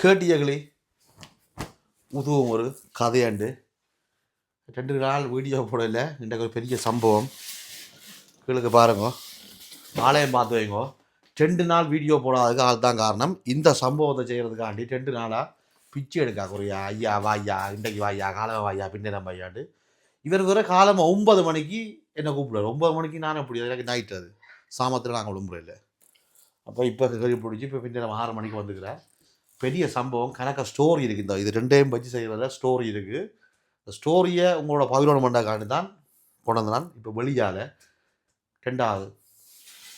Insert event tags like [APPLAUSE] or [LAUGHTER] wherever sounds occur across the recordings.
கேட்டியகளே உதவும் ஒரு கதையாண்டு. ரெண்டு நாள் வீடியோ போடல. இன்றைக்கு ஒரு பெரிய சம்பவம். கீழே பாருங்க. ஆலயம் பார்த்து வைங்க. ரெண்டு நாள் வீடியோ போடாததுக்கு அதுதான் காரணம். இந்த சம்பவத்தை செய்கிறதுக்காண்டி ரெண்டு நாளாக பிச்சை எடுக்கா குறையா. ஐயா வாய்யா இன்றைக்கு வாய்யா காலம வாய்யா பின்னிடம் வாய்யாண்டு இவர் வேற காலம் ஒன்பது மணிக்கு என்னை கூப்பிடுவார். ஒன்பது மணிக்கு நானும் எப்படி எனக்கு நைட் அது. சாமத்தில் நாங்கள் விழும்புறதில்ல அப்போ இப்போ கறி பிடிச்சி இப்போ பின்னரம் ஆறு மணிக்கு வந்துக்கிறேன் பெரிய சம்பவம் கணக்க ஸ்டோரி இருக்குது இந்த இது ரெண்டையும் வச்சு செய்கிறத ஸ்டோரி இருக்குது இந்த ஸ்டோரியை உங்களோட பதினொன்று மண்டாக்காண்டி தான் கொண்டு வந்தான் இப்போ வெளியால் ரெண்டாவது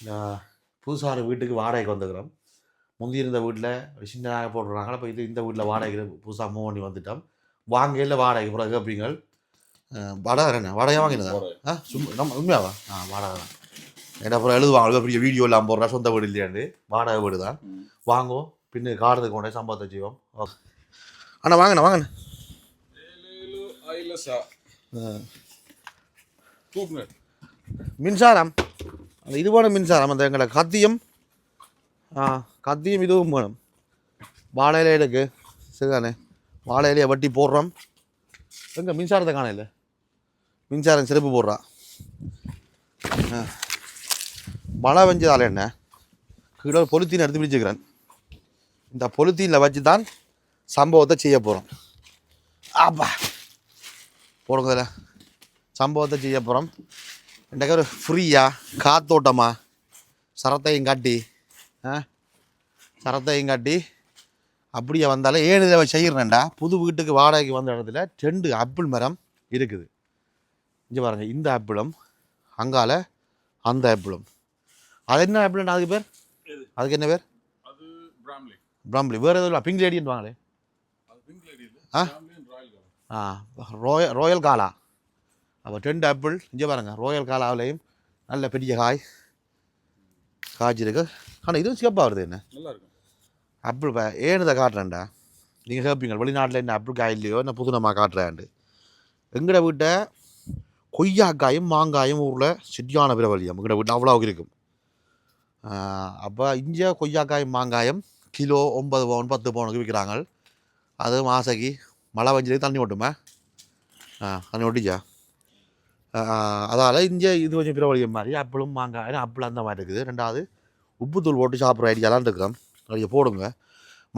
நான் புதுசான வீட்டுக்கு வாடகைக்கு வந்துக்கிறோம் முந்தி இருந்த வீட்டில் சின்ன போட்டுருக்காங்க இப்போ இது இந்த வீட்டில் வாடகைக்கு புதுசாக மூவ் பண்ணி வந்துட்டோம். வாங்கையில் வாடகை பிறகு கேட்பீங்க வாடகை என்ன? வாடகை வாங்கினதா? ஆ சும்மா நம்ம உண்மையாவா? ஆ வாடகை தான். ஏன்னா அப்புறம் எழுதுவாங்க. பெரிய வீடியோ இல்லாமல் போடுறா. சொந்த வீடு இல்லையாண்டு. வாடகை வீடு தான். வாங்குவோம் பின்ன காடுறதுக்கு கொண்டே சம்பவத்தை செய்வோம் அண்ணா வாங்கண்ணா வாங்கண்ணா. மின்சாரம். அந்த இது வேணும் மின்சாரம் அந்த எங்களை கத்தியும் ஆ கத்தியும் இதுவும் வேணும். வாழை இலை இருக்கு. சரிதானே? வாழை இலையை வட்டி போடுறோம். எங்கே மின்சாரத்தை காணல மின்சாரம் சிறப்பு போடுறா. மழை பெஞ்சதால என்ன? கீழே பொலித்தீன் எடுத்து பிடிச்சிக்கிறேன் இந்த பொலித்தீனில் வச்சு தான் சம்பவத்தை செய்ய போகிறோம் ஆப்பா. போடுங்க இதில். சம்பவத்தை செய்ய போகிறோம் இன்றைக்கு ஒரு ஃப்ரீயாக காத்தோட்டமா? சரத்தையும் காட்டி ஆ? சரத்தையும் காட்டி அப்படியே வந்தாலே ஏழு தடவை செய்கிறேன்டா புது வீட்டுக்கு வாடகைக்கு வந்த இடத்துல ரெண்டு ஆப்பிள் மரம் இருக்குது. இங்கே பாருங்க இந்த ஆப்பிளும் அங்கால அந்த ஆப்பிளும் அது என்ன ஆப்பிள் அதுக்கு பேர்? அதுக்கு என்ன பேர்? பிராம்லி வேறு எதுவும் பிங்க் லேடின்னு வாங்களே. இல்ல. ஆ? ஆ ரோயல் ரோயல் காலா அப்போ ரெண்டு ஆப்பிள் இங்கே பாருங்க ரோயல் காலாவிலையும் நல்ல பெரிய காய் காய்ச்சிருக்கு ஆனால் இதுவும் சிறப்பாக வருது என்ன? ஆப்பிள் ஏன்னு இதை காட்டுறேன்டா? நீங்கள் கேட்பீங்க வெளிநாட்டில் என்ன ஆப்பிள் காய் இல்லையோ என்ன புதுனமாக காட்டுறேன்ட்டு. எங்கட வீட்டை கொய்யாக்காயும் மாங்காயும் ஊரில் சிட்டியான பிரபலியம். எங்கட வீட்டில் அவ்வளோ இருக்கும். அப்போ இங்கே கொய்யாக்காயும் மாங்காயம் கிலோ ஒன்பது பவுன் பத்து பவுனுக்கு விற்கிறாங்க அது மாசைக்கு மழை வஞ்சதுக்கு தண்ணி ஓட்டுமே? ஆ தண்ணி ஓட்டிச்சா? அதால் இங்கே இது கொஞ்சம் பிரபலியம் மாதிரி அப்பளும் மாங்காய் அப்பளம் அந்த மாதிரி இருக்குது. ரெண்டாவது உப்புத்தூள் போட்டு சாப்பிட்ற ஐடியாலாம் இருக்கிறோம் நிறைய போடுங்க.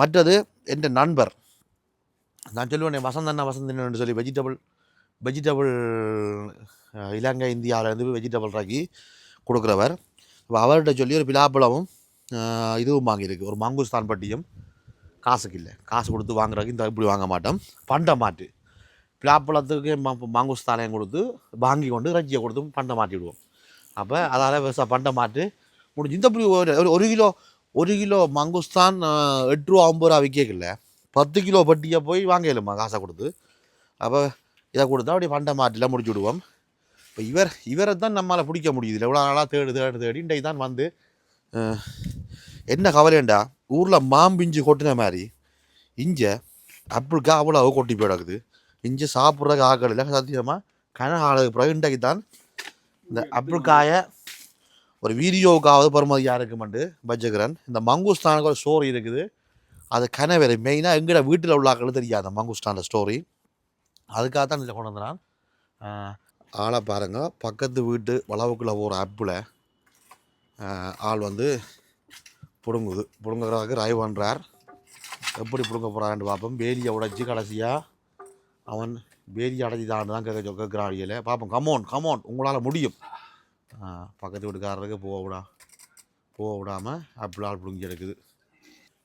மற்றது என் நண்பர். நான் சொல்லுவேன் வசந்தண்ணா வசந்தன்னு சொல்லி வெஜிடபிள் வெஜிடபிள் இலங்கை இந்தியாவிலேருந்து வெஜிடபிள் ராக்கி கொடுக்குறவர். இப்போ அவர்கிட்ட சொல்லி ஒரு பிலாப்பழமும் இதுவும் வாங்கியிருக்கு. ஒரு மங்குஸ்தான் பட்டியும். காசுக்கு இல்லை. காசு கொடுத்து வாங்குறதுக்கு இந்த இப்படி வாங்க மாட்டோம். பண்டை மாட்டு. பிலாப்பழத்துக்கு ம- மங்குஸ்தானையும் கொடுத்து வாங்கி கொண்டு ரஜ்ஜியை கொடுத்து பண்டை மாட்டிவிடுவோம் அப்போ அதால் விவசாய பண்டை மாட்டு முடிஞ்சு இந்த இப்படி ஒரு ஒரு- ஒரு கிலோ ஒரு கிலோ மங்குஸ்தான் எட்டு ரூபா ஐம்பது ரூபா விற்கல பத்து கிலோ பட்டியை போய் வாங்கலுமா காசை கொடுத்து. அப்போ இதை கொடுத்தா அப்படியே பண்டை மாட்டில் முடிச்சு விடுவோம். இப்போ இவர் இவரை தான் நம்மளால் பிடிக்க முடியுது. இல்லை இவ்வளோ நாளாக தேடு தேடு தேடி. இன்றைக்கு தான் வந்து என்ன கவலைண்டா ஊரில் மாம்பிஞ்சு கொட்டின மாதிரி. இங்கே அப்படிக்கா அவ்வளோ கொட்டி போயிடக்குது. இங்கே சாப்பிட்றதுக்கு ஆக்கள் இல்லை. சத்தியமாக கன ஆளுக்கு பிறகு இன்றைக்கு தான் இந்த அப்புள்காயை ஒரு வீடியோவுக்காவது பருமதியாக இருக்குமெண்டு வச்சுக்கிறேன் இந்த மங்குஸ்தானுக்கு ஒரு ஸ்டோரி இருக்குது. அது கனவேறு மெயினாக எங்கட வீட்டில் உள்ள ஆக்களும் தெரியாது அந்த மங்குஸ்தான ஸ்டோரி அதுக்காக தான் இதில் கொண்டு வந்தான் ஆளை பாருங்க. பக்கத்து வீட்டு வளவுக்குள்ளே போகிற ஆப்பில் ஆள் வந்து பிடுங்குது. பிடுங்குறதுக்கு ரைவ் பண்ணுறார் எப்படி பிடுங்க போகிறான்னு பார்ப்போம். பேரியை உடைச்சி கடைசியாக அவன் பேரி அடைச்சி தான் தான் கேட்க கேட்குறான் அடியில். பார்ப்போம். கமோன் கமோன் உங்களால் முடியும். பக்கத்து வீட்டுக்காரருக்கு போக விடா போக விடாமல் ஆள் பிடுங்கி எடுக்குது.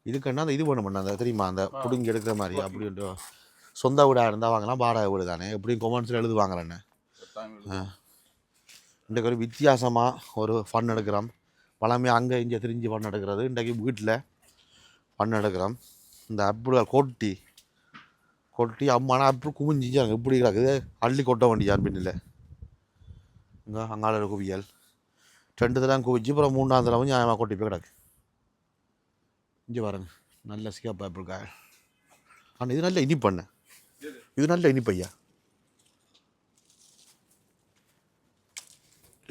இதுக்குன்னா அந்த இது வேணும்? அந்த தெரியுமா? அந்த பிடுங்கி எடுக்கிற மாதிரி அப்படின்ட்டு சொந்த வீடாக இருந்தால் வாங்கலாம் வாடகை வீடு தானே. எப்படியும் கொமெண்ட்ஸில் எழுதுவாங்களேன்னு இன்றைக்கு ஒரு வித்தியாசமாக ஒரு ஃபன் எடுக்கிறோம். பழமே அங்கே இங்கே திரிஞ்சு பண்ண எடுக்கிறது இன்றைக்கு வீட்டில் பண்ண எடுக்கிறோம் இந்த ஆப்பிள் கொட்டி கொட்டி அம்மானா ஆப்பிள் குமிஞ்சிச்சாங்க எப்படி கிடக்குது. அள்ளி கொட்ட வேண்டியார் பின்னில். இங்கே அங்காள குவியல். ரெண்டு தடவை குவிச்சு அப்புறம் மூணாம் தடவை நியாயமாக கொட்டி போய் கிடக்கு. இங்கே பாருங்க. நல்ல சிகப்பு ஆப்பிள் காய் ஆனால் இது நல்ல இனிப்பண்ண இது நல்ல இனிப்பையா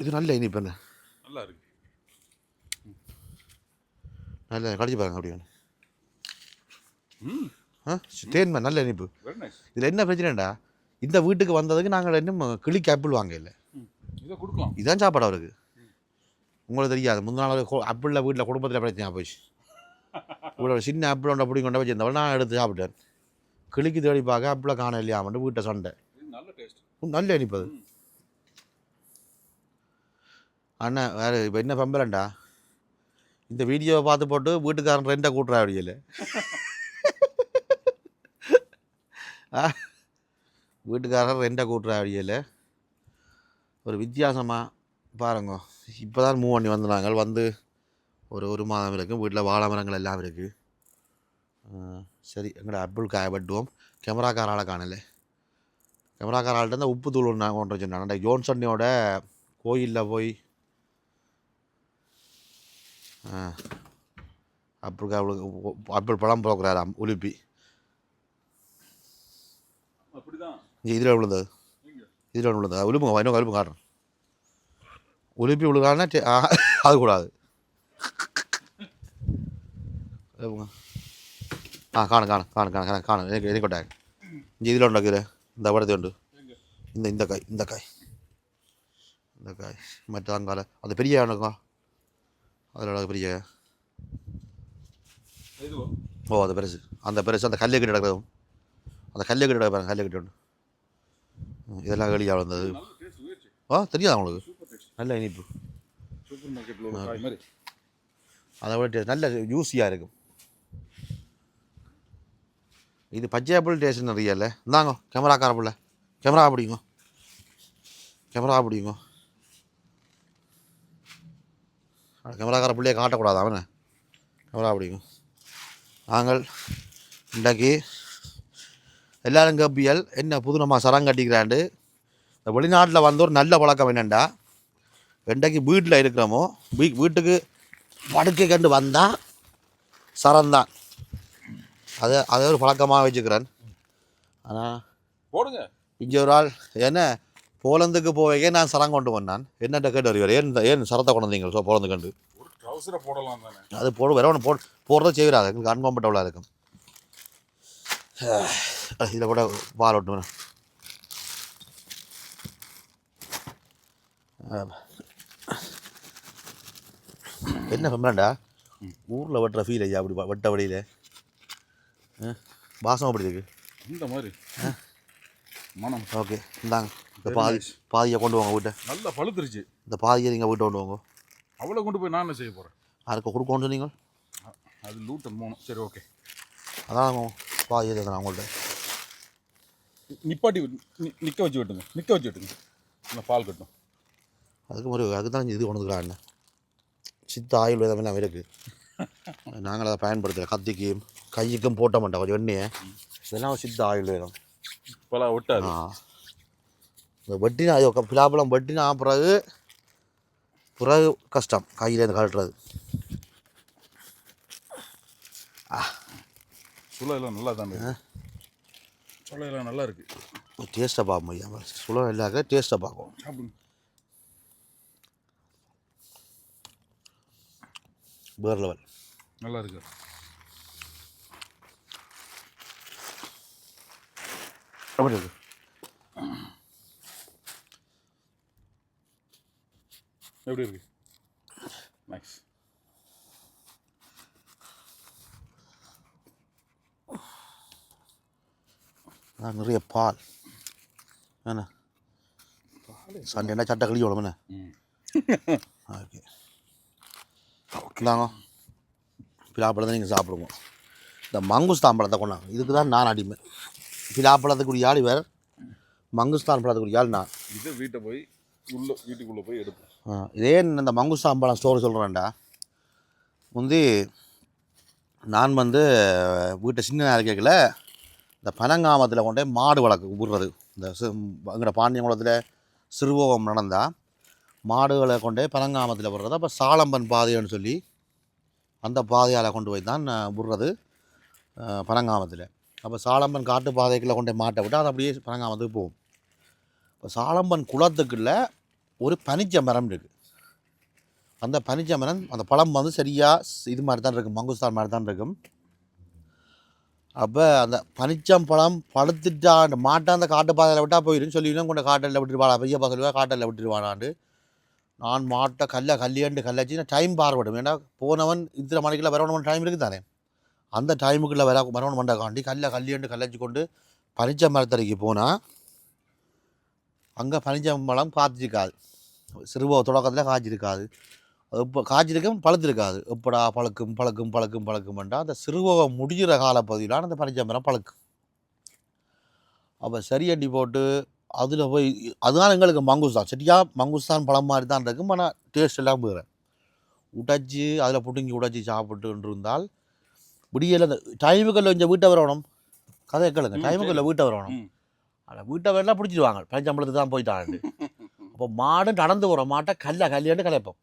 இது நல்ல இனிப்பண்ண நல்லா இருக்கு. நல்ல கடிச்சு பாருங்க அப்படியே தேன்மை நல்ல இனிப்பு இதில் என்ன பிரச்சனைடா இந்த வீட்டுக்கு வந்ததுக்கு நாங்கள் இன்னும் கிளிக்கு ஆப்பிள் வாங்க இல்லை இதான் சாப்பாடு அவருக்கு. உங்களுக்கு தெரியாது. முந்தின நாள் ஆப்பிளில் வீட்டில் குடும்பத்தில் பிரச்சனையாக போச்சு. [LAUGHS] இவ்வளோ சின்ன ஆப்பிள் ஒன்றை பிடிங்க கொண்டு வச்சிருந்தவள் நான் எடுத்து சாப்பிட்டேன். கிளிக்கு தேடி பார்க்க ஆப்பிளை காண இல்லையாமட்டு வீட்டை சண்டை. நல்ல இனிப்பு அது. அண்ணன் வேறு இப்போ என்ன பம்பலண்டா இந்த வீடியோவை பார்த்து போட்டு வீட்டுக்காரன் ரெண்டை கூட்டுறா அப்படியில் ஆ வீட்டுக்காரர் ரெண்டை கூட்டுறா அப்படியில் ஒரு வித்தியாசமாக பாருங்க. இப்போ தான் மூவ் பண்ணி வந்தாங்க வந்து ஒரு ஒரு மாதம் இருக்கும் வீட்டில் வாழை மரங்கள் எல்லாம் இருக்குது சரி எங்கடா அப்துல் காய வெட்டுவோம் கேமராக்காரால காணலை. கேமராக்காரால்ட்ட இந்த உப்பு தூள் ஒன்று கொண்டு வச்சுருந்தாங்க அந்த ஜோன்சன்னியோட கோயிலில் போய் காய் உ- ஆப்பிள் பழம் போக்குறாராம் உலுப்பி. இங்கே இதில் விழுந்தது. இதில் விழுந்தது. உலுப்புங்க இன்னும் கழுப்பு காட்டுறேன். உலுப்பி விழுகானா அது கூடாது. ஆ காணு காணு காணு காணு காணு காணு எனக்கு எனக்கு கொட்டாங்க இங்கே இதில் உண்டு கீரை இந்த படத்தை உண்டு. இந்த இந்த காய் இந்த காய். இந்த காய். மற்ற அங்கால அந்த பெரிய எனக்கா அதில் பெரிய ஓ அந்த பெருசு. அந்த பெருசு அந்த கல்லை கட்டி கிடக்கிறதும் அந்த கல்லை கட்டி கிடக்க பாருங்க கல்லை கட்டி ம், இதெல்லாம் வெளியாக வந்தது. ஆ தெரியாதா டேஸ்ட் நல்ல இனிப்பு. சூப்பர் மார்க்கெட்டில் அதை விட நல்ல ஜூஸியாக இருக்கும். இது பச்சை ஆப்பிள் டேஸ்ட் நிறைய இல்லை. இந்தாங்க கேமராக்கார பிள்ளை. கேமரா பிடிங்க. கேமரா பிடிங்க. கேமராக்கார பிள்ளையை காட்டக்கூடாது அவனை? கேமரா பிடிங்க நாங்கள் இன்றைக்கு எல்லாரும் கேப்பியல் என்ன புதுனமாக சரம் கட்டிக்கிறாண்டு. இந்த வெளிநாட்டில் வந்த ஒரு நல்ல பழக்கம் என்னென்னா என்றைக்கு வீட்டில் இருக்கிறோமோ வீ வீட்டுக்கு படுக்கை கண்டு வந்தால் சரம்தான். அதை அதை ஒரு பழக்கமாக வச்சுக்கிறேன். ஆனால் போடுங்க. இங்கே ஒரு ஆள் என்ன? போலந்துக்கு போவீங்க நான் சரம் கொண்டு வந்தான். என்னட்ட கேட்டு வருவார் ஏன் ஏன் சரத்தை கொண்டு வந்தீங்க ஸோ போலந்து கண்டு? ஒரு ட்ரௌசரை போடலாம் தானே. அது போட வேற ஒன்று போ போடுறத செய்கிறாரு எங்களுக்கு அன்கம்ஃபர்டபுளாக இருக்கும். இதில் கூட பால் ஒட்டு என்ன ஃபெம்ரண்டா ஊரில் வெட்டுற ஃபீல் ஐயா அப்படி வெட்ட வழியில்? வாசம் அப்படி இருக்கு? இந்த மாதிரி. மனம். ஓகே இந்தாங்க. இந்த பாதி. பாதியை கொண்டு வாங்க வீட்டை. நல்லா பழுத்துருச்சு. இந்த பாதியை நீங்கள் வீட்டை கொண்டு வாங்க. அவ்வளோ கொண்டு போய் நான் என்ன செய்ய போகிறேன் யாருக்கு கொடுக்கணும் சொன்னீங்க? அது லூட்டன் போகணும் சரி ஓகே. அதான் பாதியை தந்தேன் உங்கள்கிட்ட நிப்பாட்டி நி- நிக்க வச்சு விட்டுங்க. நிக்க வச்சு விட்டுங்க. இந்த பால் கட்டும் அதுக்கு ஒரு அதுக்கு தான் இது கொண்டுக்கிறான் சித்த ஆயுர்வேதம் எல்லாம் இருக்குது [LAUGHS] நாங்கள் அதை பயன்படுத்தலை. கத்திக்கு கைக்கும் போட்ட மாட்டோம். கொஞ்சம் எண்ணெயை. இதெல்லாம் சித்த ஆயுர்வேதம். பல ஒட்டாது. ஆ. இந்த வெட்டினா ஐயோ பிலாப்பழம் வெட்டினா பிறகு பிறகு கஷ்டம் கையிலேருந்து கழட்டுறது. சுளையெல்லாம் நல்லா தான் சுளையெல்லாம் நல்லா இருக்கு. டேஸ்ட்டை பார்ப்போம் ஐயா. சுலம் இல்லாத டேஸ்ட்டை பார்க்கும் வேறு லெவல் நல்லா இருக்கு. எப்படி இருக்கு. எப்படி இருக்கு? நைஸ் நிறைய பால். என்ன? சண்டேனா சட்டை கழுவி விடணும் ம். ஓகே. இந்தாங்க. பிலாப்பழத்தை நீங்கள் சாப்பிடுவோம் இந்த மங்குஸ்தான் பழத்தை கொண்டாங்க. இதுக்கு தான் நான் அடிமை. பிலாப்பழத்துக்குரிய ஆள் வேறு. மங்குஸ்தான் பழத்துக்குரிய ஆள் நான். இதை வீட்டை போய் உள்ளே வீட்டுக்குள்ளே போய் எடுப்போம். இதே இந்த மங்கு பழம் ஸ்டோரி சொல்கிறேன்டா முந்தி நான் வந்து வீட்டை சின்ன இருக்கல இந்த பனங்காமத்தில் கொண்டே மாடு வளர்க்கு விடுறது இந்த எங்கட பாண்டியங்குளத்தில் சிறுவோகம் நடந்தால் மாடுகளை கொண்டே பனங்காமத்தில் விடுறது அப்போ சாலம்பன் பாதைன்னு சொல்லி அந்த பாதையால் கொண்டு போய் தான் விடுறது பனங்காமத்தில். அப்போ சாலம்பன் காட்டு பாதைக்குள்ளே கொண்டு போய் மாட்டை விட்டு அது அப்படியே பனங்காமத்துக்கு போகும். இப்போ சாலம்பன் குளத்துக்குள்ளே ஒரு பனிச்ச மரம் இருக்குது அந்த பனிச்ச மரம் அந்த பழம் வந்து சரியாக இது மாதிரி தான் இருக்கும் மங்குஸ்தான் மாதிரி தான் இருக்கும். அப்போ அந்த பனிச்சம்பழம் பழுத்துட்டா அந்த மாட்டை அந்த காட்டு பாதையில் விட்டால் போயிடும் சொல்லிவிடும் கொண்ட காட்டில் விட்டுருவாளா? பெரியப்பா சொல்லுவா காட்டில் விட்டுருவானாண்டு நான் மாட்டை கல்ல கல்லியாண்டு கல்லாச்சு நான் டைம் பாரப்படும் ஏன்னா போனவன் இத்தனை மணிக்குள்ள வரவணும் டைம் இருக்குது தானே அந்த டைமுக்குள்ளே வர வரவணும் பண்ணக்காண்டி கல்ல கல்லியாண்டு கல்லாச்சு கொண்டு பனிச்ச மரத்தடைக்கு போனால் அங்கே பனிச்சம்பழம் காய்ச்சிருக்காது சிறுவ தொடக்கத்தில் காய்ச்சிருக்காது. இப்போ காய்ச்சிருக்கும் பழுத்திருக்காது. எப்படா பழுக்கும் பழுக்கும் பழுக்கும் பழுக்கும்ன்றா அந்த சிறுவ முடிகிற காலப்பகுதியிலான அந்த பனிச்சம்பரம் பழுக்கும். அப்போ சரியண்டி போட்டு அதில் போய் அதுதான் எங்களுக்கு மங்குஸ்தான். சரியா மங்குஸ்தான் பழம் மாதிரி தான் இருக்கும். ஆனால் டேஸ்ட் எல்லாம் வேறு. உடைச்சி அதில் புடுங்கி உடைச்சி சாப்பிட்டு இருந்தால் விடியல அந்த டைமுக்குள்ள கொஞ்சம் வீட்டை வரணும். கதை கேளுங்க. டைமுக்குள்ள வீட்டை வரணும். ஆனால் வீட்டை வரலாம் பிடிச்சிடுவாங்க. பஞ்சம்பளத்துக்கு தான் போயிட்டாண்டு அப்போ மாடு நடந்து போகிற மாட்டை கல்ல கல்லியாண்டு கலைப்போம்.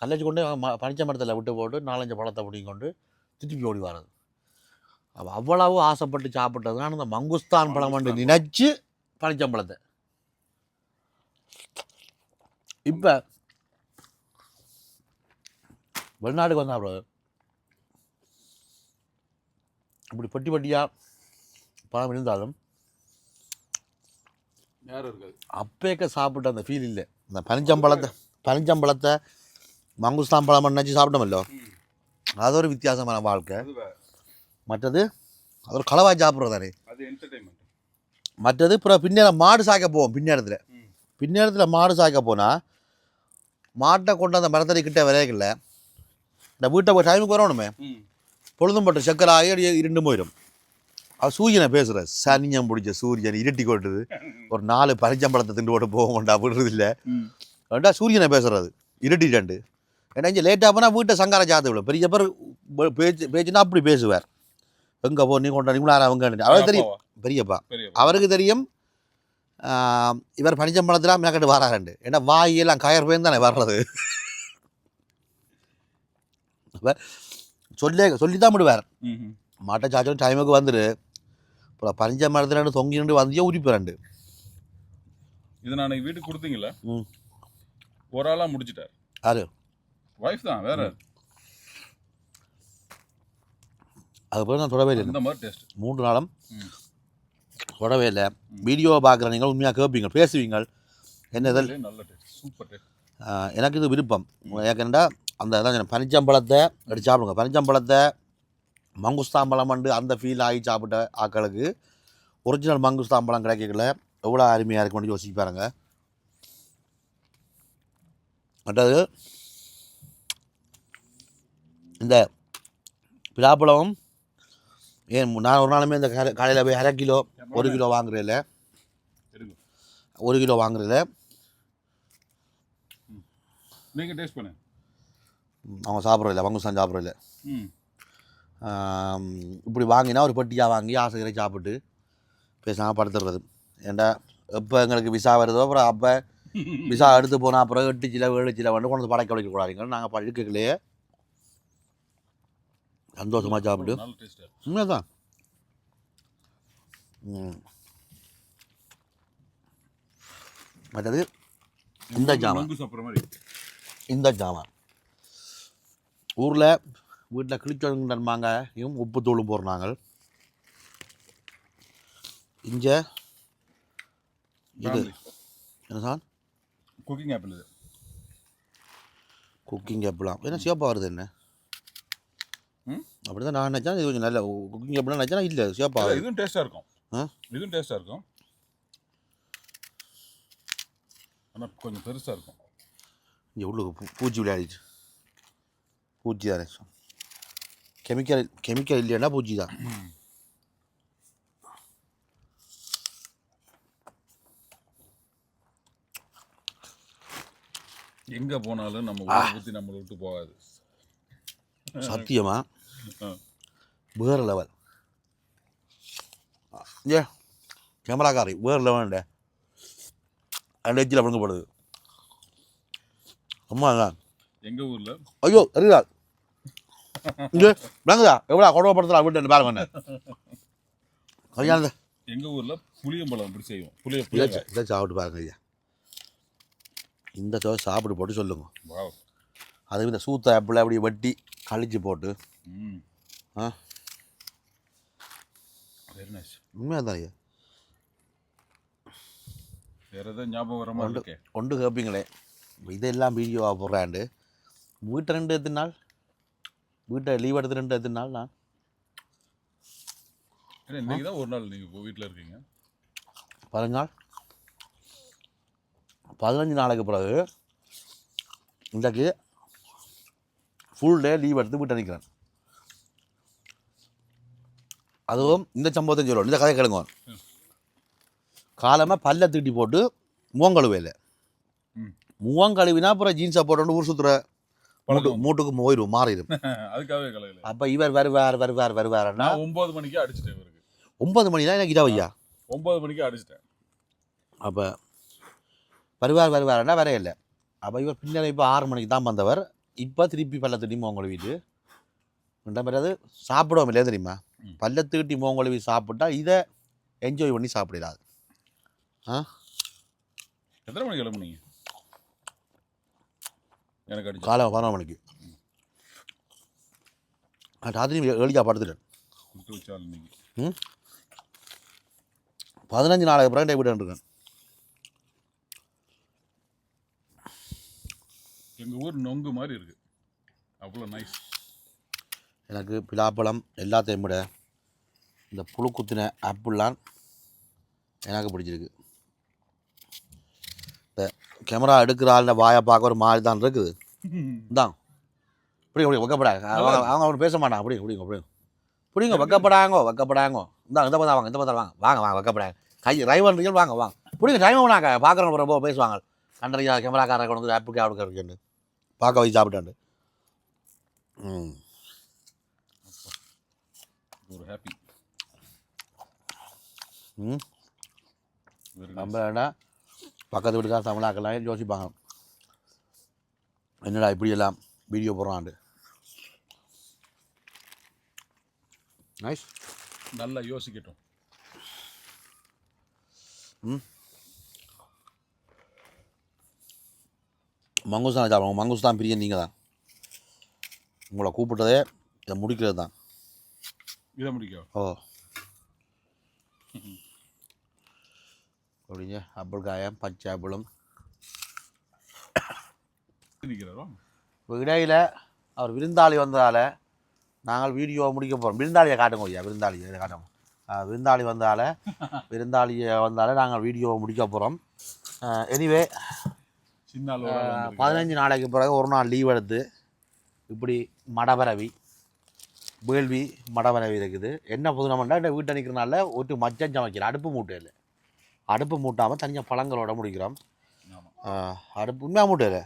கல்லச்சு கொண்டு பனிச்சமரத்தில் விட்டு போட்டு நாலஞ்சு பழத்தை பிடிங்கி கொண்டு திருப்பி ஓடி வர்றது அப்போ அவ்வளவு ஆசைப்பட்டு சாப்பிட்டதுனால இந்த மங்குஸ்தான் பழம் வந்து நினைச்சு பனிச்சம்பழத்தை இப்போ வெளிநாட்டுக்கு வந்தா bro, இப்படி பட்டி பட்டியாக பழம் இருந்தாலும் அப்பேக்க சாப்பிட்ட அந்த ஃபீல் இல்லை. இந்த பனிச்சம்பழத்தை பனிச்சம்பழத்தை மங்குஸ்தான் பழம் நினச்சி சாப்பிட்டோமல்லோ? ம். அது ஒரு வித்தியாசமான வாழ்க்கை. மற்றது அது ஒரு களவாய் சாப்பிட்றது தானே மற்றது அப்புறம் பின்னேரம் மாடு சாய்க்க போவோம் பின்னேரத்தில். பின்னேரத்தில் மாடு சாய்க்க போனால் மாட்டை கொண்டு அந்த மரத்தடி கிட்ட விரைக்கல இந்த வீட்டை போய் டைமுக்கு வரணுமே. பொழுதும் பட்டு சக்கரை ஆகி இருண்டு போயிடும். அவர் சூரியனை பேசுகிற சனியம் பிடிச்ச சூரியன் இருட்டி கொட்டுது. ஒரு நாலு பனிச்சம்பழத்தை திண்டு போட்டு போக வேண்டாம் விடுறது இல்லை. ரெண்டா சூரியனை பேசுறது இருட்டிட்டு ஏன்னா இங்கே லேட்டாக போனால் வீட்டை சங்கார ஜாத்து விடும். பெரிய பேர் பேச்சு பேச்சுன்னா அப்படி பேசுவார். எங்கே போ நீ கொண்டா நீங்களா அவங்க அவருக்கு தெரியும்? பெரியப்பா. பெரிய அவருக்கு தெரியும். இவர் பனிச்சம்பழத்தில் மேக்கட்டு வராருண்டு ஏன்னா வாயெல்லாம் கயர் பேர் தானே வர்றது. சொல்லே சொல்லி தான் விடுவார். மாட்டை சாச்சோம் டைமுக்கு வந்துடு அப்புறம் பனிச்சம்பழத்தில் தொங்கி நின்று வந்தியோ உரிப்புறாண்டு இது நான் வீட்டுக்கு கொடுத்தீங்கல்ல? ம். ஒரு ஆளா முடிச்சிட்டார். யாரு? வைஃப் தான் வேற. அது போய் நான் தொடவே இல்லை. இந்த மாதிரி டேஸ்ட் மூன்று நாளும். தொடவே இல்லை. வீடியோவை பார்க்குற நீங்கள் உண்மையாக கேட்பீங்க பேசுவீங்க என்னதல் நல்ல டேஸ்ட் சூப்பர் டேஸ்ட் எனக்கு இது விருப்பம். ஏற்கனடா அந்த அதான் பனிச்சம்பழத்தை எடுத்து சாப்பிடுங்க. பனிச்சம்பழத்தை மங்குஸ்தாம்பழம் வந்து அந்த ஃபீல் ஆகி சாப்பிட்ட ஆக்களுக்கு ஒரிஜினல் மங்குஸ்தாம்பழம் கிடைக்கல. எவ்வளோ அருமையாக இருக்கும்னு யோசிச்சு பாருங்க. மற்றது இந்த பிலாப்பழம் ஏன் நான் ஒரு நாளுமே இந்த கடை கடையில் போய் அரை கிலோ ஒரு கிலோ வாங்குறதில்ல ஒரு கிலோ வாங்குறதில்ல நீங்க டேஸ்ட் பண்ணு அவங்க சாப்பிட்றதில்ல மங்குஸ்தான் சாப்பிட்றதில்ல. ம். இப்படி வாங்கினா ஒரு பெட்டியாக வாங்கி ஆசைகளை சாப்பிட்டு பேசாமல் படுத்துடுறது ஏன்டா எப்போ எங்களுக்கு விசா வருதோ அப்புறம் அப்போ விசா எடுத்து போனால் அப்புறம் எட்டு சில ஏழு சில வந்து கொண்டு வந்து படைக்க வைக்கக்கூடாதுங்க நாங்கள் பழுக்கலையே சந்தோஷமாக சாப்பிட்டு உண்மைதான். மற்றது இந்த ஜாமான். இந்த ஜாமான். ஊரில் வீட்டில் கிழிச்சோங்க இவங்க உப்பு தூளும் போடுறாங்க. இங்கே இது என்ன சார்? குக்கிங் ஆப்பிள் இது. குக்கிங் ஆப்பிளாம் என்ன சிவப்பாக வருது என்ன? அப்படி தான் நான் நினச்சேன். இது கொஞ்சம் நல்ல குக்கிங் ஆப்பிளாக நினச்சேன் இல்லை சிவப்பாக வருது. இதுவும் டேஸ்டா இருக்கும். ஆ? இதுவும் டேஸ்டா இருக்கும். ஆனா கொஞ்சம் பெருசா இருக்கும். இங்கே உள்ள பூ- பூச்சி விளையாடிச்சு பூச்சி தானே கெமிக்கல் கெமிக்கல் இல்லைன்னா பூச்சி தான் எங்க போனாலும் நம்ம ஊரை பத்தி நம்மளை விட்டு போகாது. சத்தியமா. வேறு லெவல் ஏ கேமராக்காரி வேறு லெவல்ண்டே ரெண்டு எச்சில் படுங்கப்படுது அம்மா தான் எங்க ஊர்ல? ஐயோ அறியா இங்கே விளங்குதா? எவ்வளோ கொடுமைப்படுத்தலாம் வீட்டு பாருங்க கல்யாணத்தை. எங்க ஊர்ல புளியம்பழம் அப்படி செய்வோம். புளிய இதை புளிய சா- இதை சாப்பிட்டு பாருங்க ஐயா. இந்த தோசை சாப்பிட்டு போட்டு சொல்லுங்க. அது இந்த சூத்த ஆப்பிள் அப்படி வெட்டி கழிச்சு போட்டு. ஆ? வெரி நைஸ் உண்மையாக தான் ஐயா? வேற எதாவது ஞாபகம் வர இருக்கே. ஒன்று கேட்பீங்களே இதெல்லாம் வீடியோவாக போடுறாண்டு. வீட்டை ரெண்டு எத்தனை நாள்? வீட்டை லீவ் எடுத்து ரெண்டு எத்தனை நாள் நான் இன்னைக்கு தான் ஒரு நாள் நீங்கள் வீட்டில் இருக்கீங்க. பதினஞ்சு பதினஞ்சு நாளைக்கு பிறகு இன்றைக்கு ஃபுல் டே லீவ் எடுத்து வீட்டை நிற்கிறேன் அதுவும் இந்த சம்பவத்தையும் சொல்லணும் இந்த கதை கேளுங்க. காலமாக பல்ல தீட்டி போட்டு முகம் கழுவையில். முகம் கழுவினா அப்புறம் ஜீன்ஸை போட்டு ஊர் சுற்றுற மூட்டு மூட்டுக்கு போயிடும் மாறிடும். [LAUGHS] அதுக்காகவே கலையில அப்போ இவர் வருவார் வருவார் வருவாருன்னா நான் ஒன்பது மணிக்கு அடிச்சிட்டேன் இவருக்கு. ஒன்பது மணி தான் எனக்கு இரவையா ஒன்பது மணிக்கு அடிச்சிட்டேன். அப்போ வருவார் வருவாருன்னா வர இல்லை. அப்போ இவர் பின்னர் இப்போ ஆறு மணிக்கு தான் வந்தவர். இப்போ திருப்பி பள்ளத்தட்டி மோங்கல் வீட்டு இந்த பிறகு சாப்பிடுவோம் இல்லையா தெரியுமா. பள்ளத்துக்கிட்டி மோங்கல் வீடு சாப்பிட்டா இதை என்ஜாய் பண்ணி சாப்பிடாது ஆ? எத்தனை மணிக்கு கிளம்புனீங்க? எனக்கு காலை பதினொரு மணிக்கு. நான் ராத்திரி ஏழியாக படுத்துட்டேன். ம்? பதினஞ்சு நாளைக்கு பிறகு வீடு இருக்கேன் எங்கள் ஊர் நொங்கு மாதிரி இருக்கு. அவ்வளோ நைஸ் எனக்கு பிலாப்பழம் எல்லாத்தையும் விட இந்த புழு குத்தின ஆப்பிள்லாம் எனக்கு பிடிச்சிருக்கு. கேமரா எடுக்கிற ஆளுடைய வாயை பார்க்க ஒரு மாதிரி தான் இருக்குது. [LAUGHS] இதான் இப்படி இப்படி வைக்கப்படா அவங்க அவங்க பேச மாட்டாங்க. அப்படி இப்படிங்க அப்படி பிடிங்க வைக்கப்படாங்கோ வைக்கப்படாங்கோ இந்தா இந்த பக்கம் வாங்க இந்த பக்கம் வாங்க. வாங்க வாங்க வைக்கப்படாங்க கை ரைவன் ரியல் வாங்க வாங்க. பிடிங்க டைம் பண்ணாங்க பார்க்குறவங்க ரொம்ப பேசுவாங்க. கண்டறியா கேமராக்காரரை கொண்டு வந்து ஆப்புக்கு ஆப்புக்கு இருக்குன்னு பார்க்க வச்சு சாப்பிட்டாண்டு. ம். ஒரு ஹாப்பி ம். நம்ம பக்கத்து வீட்டுக்கார தமிழாக்கெல்லாம் யோசிப்பாங்க. என்னடா இப்படி எல்லாம் வீடியோ போடுறான்ட்டு. நைஸ் நல்லா யோசிக்கட்டும். மங்குஸ்தான் சாப்பிடுவோம். மங்குஸ்தான் பிரிய நீங்கள் தான் உங்களை கூப்பிட்டதே இதை முடிக்கிறது தான் இதை முடிக்கும் ஓ. ஆப்பிளும் நிற்கிறாரோ? இப்போ இடையில் அவர் விருந்தாளி வந்ததால் நாங்கள் வீடியோ முடிக்க போகிறோம் விருந்தாளியை காட்டுங்க ஐயா விருந்தாளியை காட்டுங்க. விருந்தாளி வந்தால விருந்தாளியை வந்தால நாங்கள் வீடியோ முடிக்க போகிறோம் எனிவே. பதினஞ்சு நாளைக்கு பிறகு ஒரு நாள் லீவ் எடுத்து இப்படி மடபரவி வேள்வி மடபரவி இருக்குது. என்ன புதுனம்னா இந்த வீட்டை நிற்கிறனால ஒரு மச்சம் சமைக்கிறோம் அடுப்பு மூட்டை இல்லை அடுப்பு மூட்டாமல் தனியாக பழங்களோட முடிக்கிறோம். அடுப்பு உண்மையாக மூட்டை இல்லை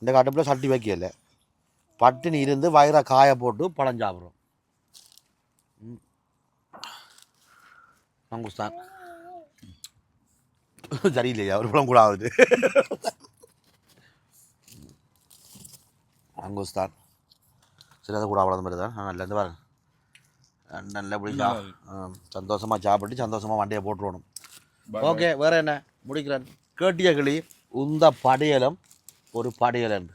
இந்த அடுப்பில் சட்டி வைக்கல. பட்டினி இருந்து வயிறை காய போட்டு பழம் சாப்பிட்றோம். மங்குஸ்தான். சரியில்லையா? ஒரு பழம் கூட ஆகுது. மங்குஸ்தான். சரி அது கூட அவ்வளோ மாதிரி தான். நல்ல இருந்து பாருங்க நல்ல பிடிக்கா சந்தோஷமாக சாப்பிட்டு சந்தோஷமாக வண்டியை போட்டுருவணும். ஓகே வேற என்ன? முடிக்கிறேன். கேட்டிய கிளி உந்த படையலும் ஒரு படையலன்